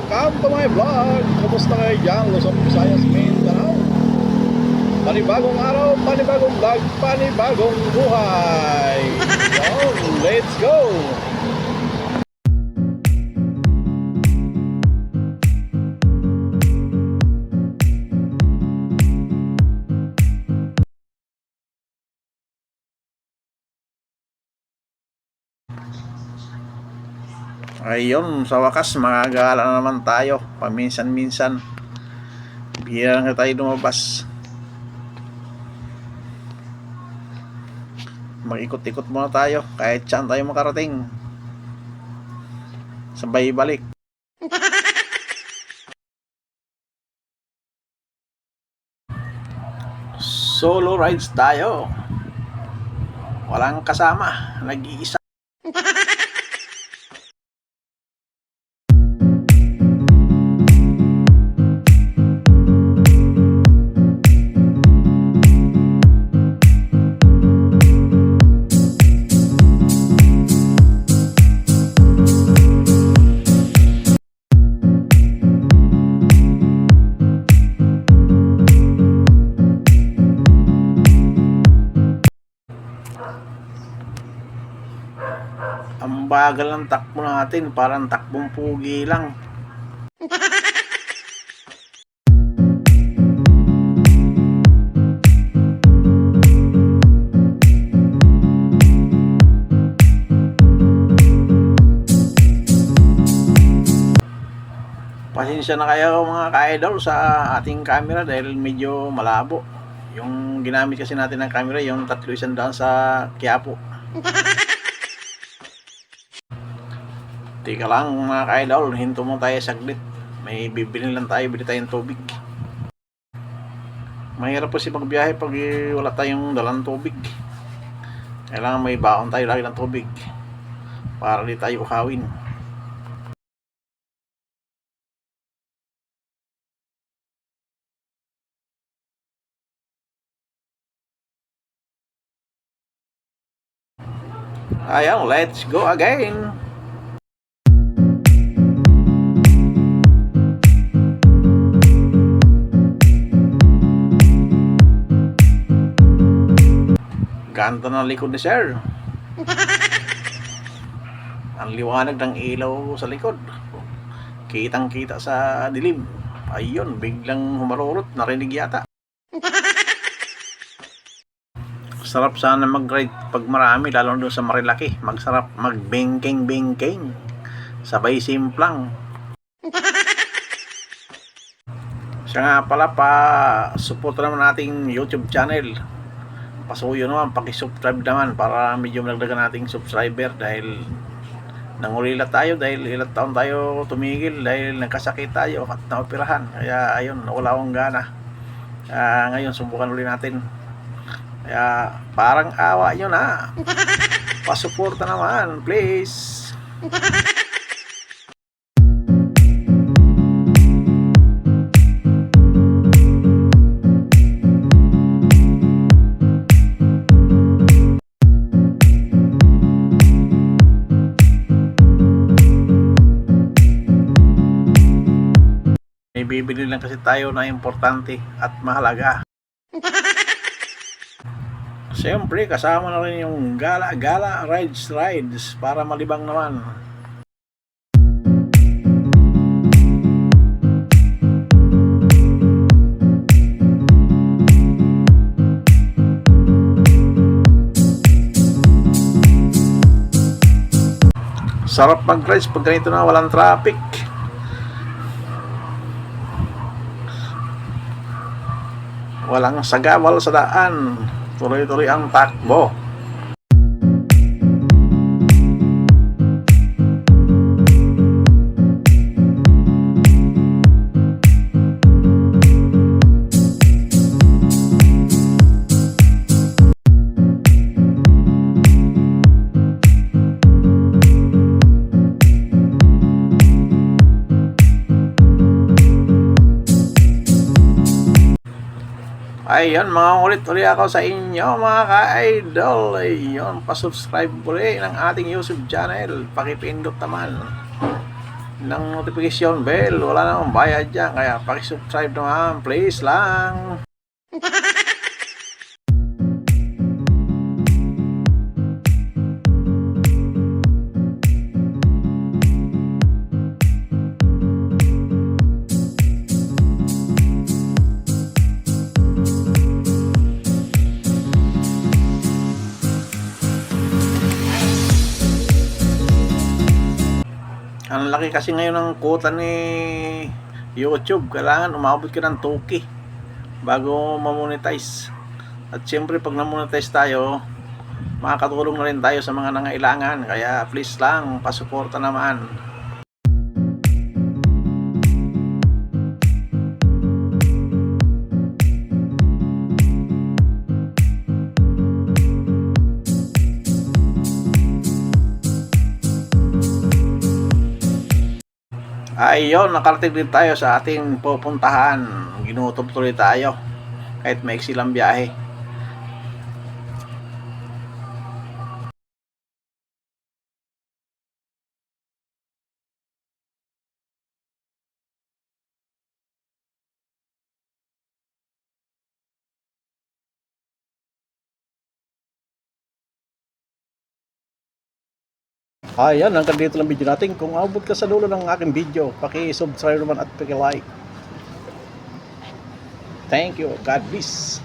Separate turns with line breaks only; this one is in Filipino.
to my vlog! Kumusta kayo dyan? Luzon, Visayas, Mindanao? Panibagong araw, panibagong vlog, panibagong buhay! So, let's go! Ayun, sa wakas, makagala na naman tayo. Paminsan-minsan. Bihira na tayo lumabas. Mag-ikot-ikot muna tayo. Kahit saan tayo makarating. Sabay balik. Solo rides tayo. Walang kasama. Nag-iisa. bagal ng takbo natin, parang takbong pugi lang. Pasensya na kayo mga ka-idol sa ating camera dahil medyo malabo. Yung ginamit kasi natin ng camera, yung tatlo isang daan sa Quiapo. Tika lang mga ka-idol, hinto mo tayo saglit. May bibili lang tayo, bili tayong tubig. Mahirap po si magbiyahe pag eh, wala tayong dalang tubig. Kailangan may baon tayo lagi ng tubig para di tayo ukawin. Ayan, let's go again! Ganda ng likod ni Sir. Ang liwanag ng ilaw sa likod. Kitang kita sa dilim. Ayun, biglang humarurot. Narinig yata. Sarap sana mag-ride pag marami, lalo doon sa Marilaki. Magsarap, mag-bengking-bengking. Sabay simplang. Siya nga pala pa support naman nating YouTube channel pasuyo naman, paki-subscribe naman para medyo malagdagan nating subscriber dahil nangulila tayo dahil ilang taon tayo tumigil dahil nagkasakit tayo at naoperahan. Kaya ayun wala akong gana. Kaya ngayon subukan ulit natin. Kaya parang awa nyo na. Pasuporta naman please bibili lang kasi tayo na importante at mahalaga Siyempre, kasama na rin yung Gala Gala Rides Rides para malibang naman. Sarap mag-rides pag ganito na walang traffic. Walang sagawal sa daan. Tuloy-tuloy ang takbo. Ayun, mga ulit ulit ako sa inyo mga ka-idol. Ayun, pasubscribe ulit ng ating YouTube channel. Pakipindot naman. ng notification bell. Wala namang bayad dyan. Kaya pakisubscribe naman. Please lang. Ang laki kasi ngayon ng kuta ni YouTube. Kailangan umabot ka ng 2K bago mamonetize. At siyempre pag namonetize tayo, makakatulong na rin tayo sa mga nangailangan. Kaya please lang, pasuporta naman. Ayun, nakarating din tayo sa ating pupuntahan. Ginutom tuloy tayo. Kahit maiksi lang biyahe. Ayan, hanggang dito lang video natin. Kung abot ka sa dulo ng aking video, paki-subscribe naman at paki-like. Thank you. God bless.